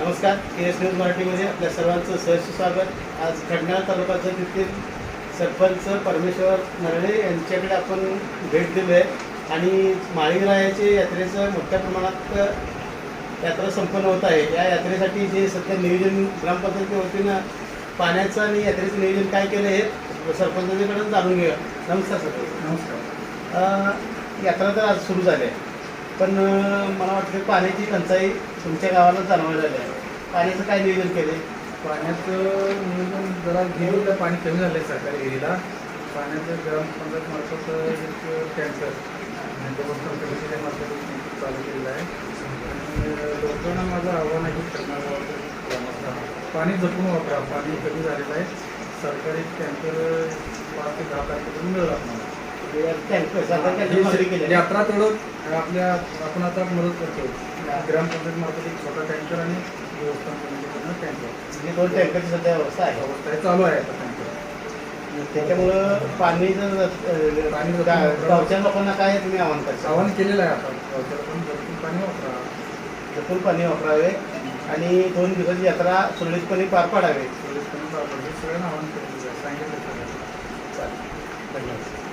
नमस्कार के S news मराठीमध्ये आपल्या सर्वांचं सहर्ष स्वागत. आज खंडाळा तालुक्याचं तिथील सरपंच परमेश्वर नरळे यांच्याकडे आपण भेट दिली आहे आणि माळीरायाचे यात्रेचं मोठ्या प्रमाणात यात्रा संपन्न होत आहे. या यात्रेसाठी जे सध्या नियोजन ग्रामपंचायती वतीनं पाण्याचं आणि यात्रेचं नियोजन काय केलं हे सरपंचांकडून जाणून घेऊया. नमस्कार सरपंच नमस्कार. यात्रा तर आज सुरू झाली आहे. पण मला वाटतं पाण्याची टंचाई तुमच्या गावाला जाणवायला झाली आहे. पाण्याचं काय नियोजन केले पाण्याचं नियोजन जरा तर पाणी कमी झालं आहे सरकारी एरियाला पाण्याचं गरम मार्फत एक टँकर. आणि मार्फत एक टँकर चालू केलेलं आहे. आणि लोकांना माझं आव्हान आहे करणार पाणी जपून वापरा पाणी कमी झालेलं आहे. सरकारी टँकर पाच ते दहा तारखेपर्यंत मिळेल आपल्याला. यात्रा तेवढं आपल्या आपण आता मदत करतो. ग्रामपंचायत मार्फत एक छोटा टँकर आणि समितीकडनं टँकर म्हणजे दोन टँकरची सध्या व्यवस्था आहे. अवस्था आहे, चालू आहे आता टँकर त्याच्यामुळं पाणी जर पाणी गावच्या लोकांना काय तुम्ही आव्हान करता? आवाहन केलेलं आहे आता. पावसाळ्यात पण भरपूर पाणी वापरा. जपून पाणी वापरावे आणि दोन दिवसाची यात्रा सुरळीतपणे पार पाडावे. पोलीस पण वापरा. हे सगळ्यांना आवाहन केलेलं आहे. सांगितलं. धन्यवाद.